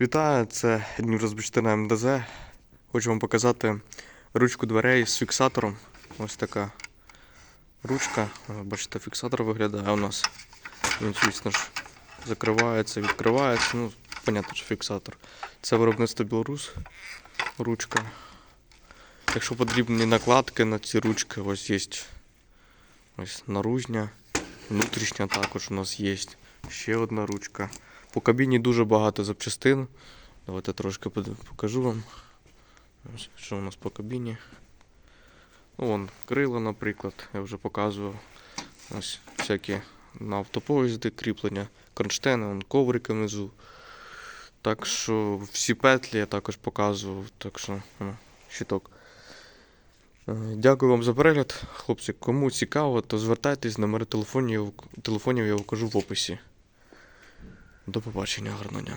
Вітаю, це Дніпро Збичтина МДЗ. Хочу вам показати ручку дверей з фіксатором. Ось така ручка. Бачите, фіксатор виглядає у нас. Він, звісно ж, закривається, відкривається. Ну, понятно, що фіксатор. Це виробництво Білорус. Ручка. Якщо потрібні накладки на ці ручки, ось є ось наружня, внутрішня також у нас є. Ще одна ручка. По кабіні дуже багато запчастин. Давайте трошки покажу вам. Що у нас по кабіні. Ну, вон крила, наприклад, я вже показував. Ось всякі на автопоїзди кріплення, кронштейни, вон коврики внизу. Так що всі петлі я також показував. Так що ну, щиток. Е, Дякую вам за перегляд. Хлопці, кому цікаво, то звертайтесь, номери телефонів, телефонів я вкажу в описі. До побачення, гарного.